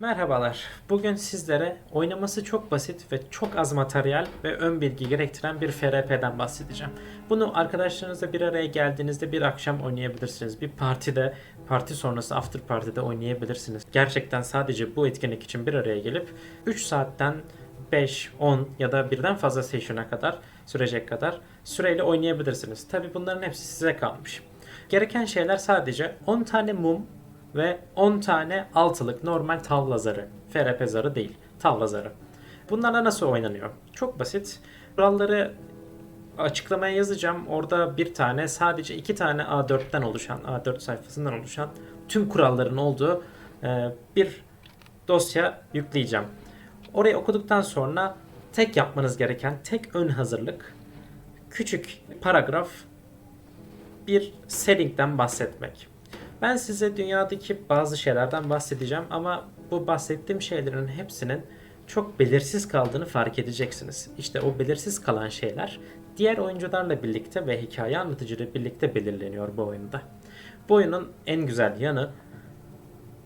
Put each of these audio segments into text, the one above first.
Merhabalar. Bugün sizlere oynaması çok basit ve çok az materyal ve ön bilgi gerektiren bir FRP'den bahsedeceğim. Bunu arkadaşlarınızla bir araya geldiğinizde bir akşam oynayabilirsiniz. Bir partide, parti sonrası after party'de oynayabilirsiniz. Gerçekten sadece bu etkinlik için bir araya gelip 3 saatten 5, 10 ya da birden fazla session'a kadar sürecek kadar süreyle oynayabilirsiniz. Tabi bunların hepsi size kalmış. Gereken şeyler sadece 10 tane mum ve 10 tane altılık normal tavla zarı. FRP zarı değil, tavla zarı. Bunlarla nasıl oynanıyor? Çok basit. Kuralları açıklamaya yazacağım. Orada bir tane sadece iki tane A4'ten oluşan, A4 sayfasından oluşan tüm kuralların olduğu e, bir dosya yükleyeceğim. Orayı okuduktan sonra tek yapmanız gereken tek ön hazırlık küçük paragraf bir setting'den bahsetmek. Ben size dünyadaki bazı şeylerden bahsedeceğim ama bu bahsettiğim şeylerin hepsinin çok belirsiz kaldığını fark edeceksiniz. İşte o belirsiz kalan şeyler diğer oyuncularla birlikte ve hikaye anlatıcıyla birlikte belirleniyor bu oyunda. Bu oyunun en güzel yanı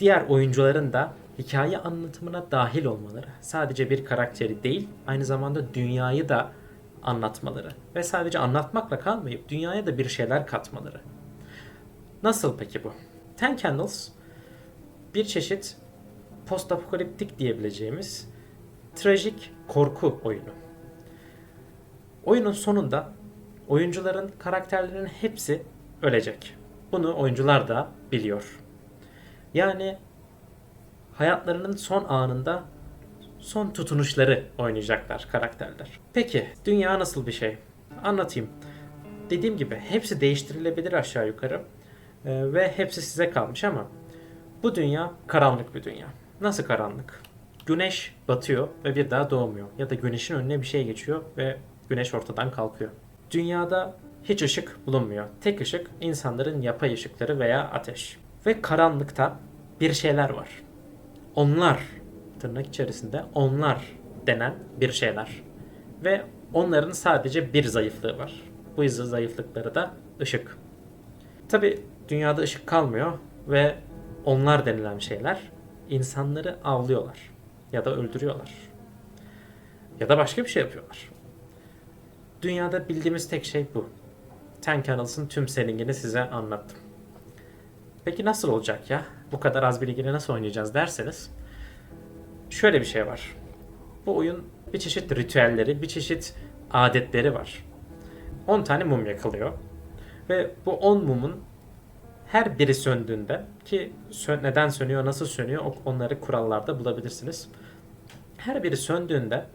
diğer oyuncuların da hikaye anlatımına dahil olmaları. Sadece bir karakteri değil, aynı zamanda dünyayı da anlatmaları ve sadece anlatmakla kalmayıp dünyaya da bir şeyler katmaları. Nasıl peki bu? Ten Candles bir çeşit post apokaliptik diyebileceğimiz trajik korku oyunu. Oyunun sonunda oyuncuların karakterlerinin hepsi ölecek. Bunu oyuncular da biliyor. Yani hayatlarının son anında son tutunuşları oynayacaklar karakterler. Peki dünya nasıl bir şey? Anlatayım. Dediğim gibi hepsi değiştirilebilir aşağı yukarı. Ee, ve hepsi size kalmış ama bu dünya karanlık bir dünya. Nasıl karanlık? Güneş batıyor ve bir daha doğmuyor. Ya da güneşin önüne bir şey geçiyor ve güneş ortadan kalkıyor. Dünyada hiç ışık bulunmuyor. Tek ışık insanların yapay ışıkları veya ateş. Ve karanlıkta bir şeyler var. Onlar tırnak içerisinde onlar denen bir şeyler. Ve onların sadece bir zayıflığı var. Bu zayıflıkları da ışık. Tabi dünyada ışık kalmıyor ve onlar denilen şeyler insanları avlıyorlar ya da öldürüyorlar. Ya da başka bir şey yapıyorlar. Dünyada bildiğimiz tek şey bu. Ten Candles'ın tüm settingini size anlattım. Peki nasıl olacak ya? Bu kadar az bilgiyle nasıl oynayacağız derseniz şöyle bir şey var. Bu oyun bir çeşit ritüelleri, bir çeşit adetleri var. 10 tane mum yakılıyor. Ve bu 10 mumun her biri söndüğünde ki neden sönüyor, nasıl sönüyor onları kurallarda bulabilirsiniz. Her biri söndüğünde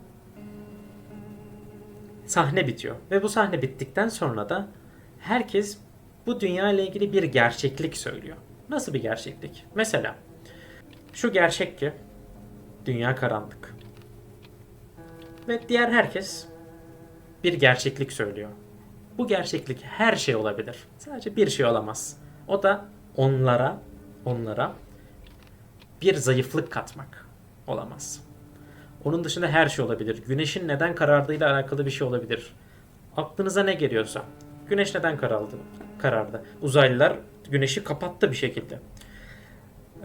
sahne bitiyor. Ve bu sahne bittikten sonra da herkes bu dünya ile ilgili bir gerçeklik söylüyor. Nasıl bir gerçeklik? Mesela şu gerçek ki dünya karanlık. Ve diğer herkes bir gerçeklik söylüyor. Bu gerçeklik her şey olabilir. Sadece bir şey olamaz. O da onlara onlara bir zayıflık katmak olamaz. Onun dışında her şey olabilir. Güneşin neden karardığıyla alakalı bir şey olabilir. Aklınıza ne geliyorsa. Güneş neden karardı? Karardı. Uzaylılar güneşi kapattı bir şekilde.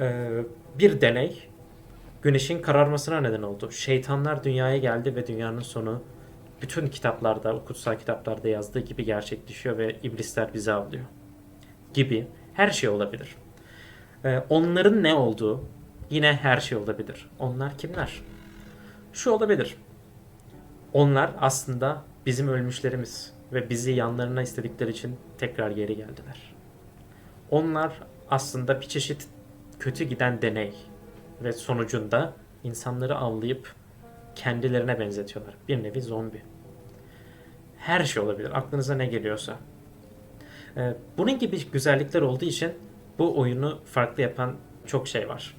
Ee, bir deney güneşin kararmasına neden oldu. Şeytanlar dünyaya geldi ve dünyanın sonu bütün kitaplarda, kutsal kitaplarda yazdığı gibi gerçekleşiyor ve iblisler bizi avlıyor. Gibi her şey olabilir. Ee, onların ne olduğu yine her şey olabilir. Onlar kimler? Şu olabilir. Onlar aslında bizim ölmüşlerimiz ve bizi yanlarına istedikleri için tekrar geri geldiler. Onlar aslında bir çeşit kötü giden deney ve sonucunda insanları avlayıp kendilerine benzetiyorlar. Bir nevi zombi. Her şey olabilir. Aklınıza ne geliyorsa. Ee, bunun gibi güzellikler olduğu için bu oyunu farklı yapan çok şey var.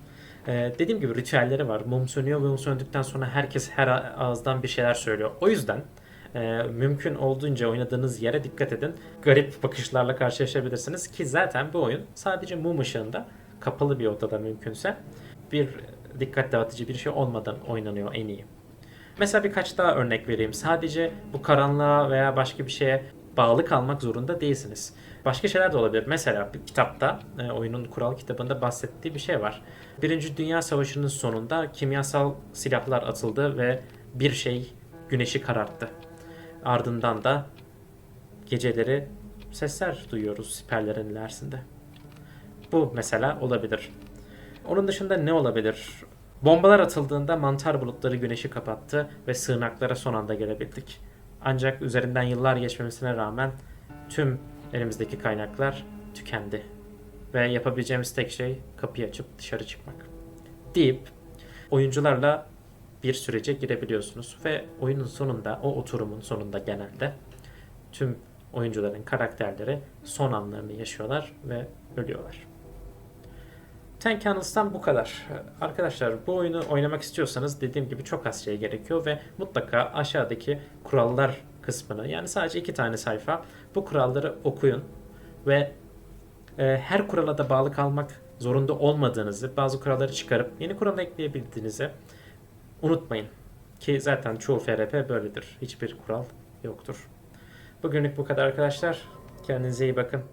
Ee, dediğim gibi ritüelleri var. Mum sönüyor ve mum söndükten sonra herkes her ağızdan bir şeyler söylüyor. O yüzden e, mümkün olduğunca oynadığınız yere dikkat edin. Garip bakışlarla karşılaşabilirsiniz ki zaten bu oyun sadece mum ışığında kapalı bir odada mümkünse bir dikkat dağıtıcı bir şey olmadan oynanıyor en iyi. Mesela birkaç daha örnek vereyim. Sadece bu karanlığa veya başka bir şeye bağlı kalmak zorunda değilsiniz. Başka şeyler de olabilir. Mesela bir kitapta, e, oyunun kural kitabında bahsettiği bir şey var. Birinci Dünya Savaşı'nın sonunda kimyasal silahlar atıldı ve bir şey güneşi kararttı. Ardından da geceleri sesler duyuyoruz siperlerin ilerisinde. Bu mesela olabilir. Onun dışında ne olabilir? Bombalar atıldığında mantar bulutları güneşi kapattı ve sığınaklara son anda gelebildik. Ancak üzerinden yıllar geçmemesine rağmen tüm elimizdeki kaynaklar tükendi. Ve yapabileceğimiz tek şey kapıyı açıp dışarı çıkmak. Deyip oyuncularla bir sürece girebiliyorsunuz ve oyunun sonunda o oturumun sonunda genelde tüm oyuncuların karakterleri son anlarını yaşıyorlar ve ölüyorlar. Ten Candles'tan bu kadar. Arkadaşlar bu oyunu oynamak istiyorsanız dediğim gibi çok az şey gerekiyor ve mutlaka aşağıdaki kurallar kısmını yani sadece iki tane sayfa bu kuralları okuyun ve e, her kurala da bağlı kalmak zorunda olmadığınızı, bazı kuralları çıkarıp yeni kural ekleyebildiğinizi unutmayın. Ki zaten çoğu FRP böyledir. Hiçbir kural yoktur. Bugünlük bu kadar arkadaşlar. Kendinize iyi bakın.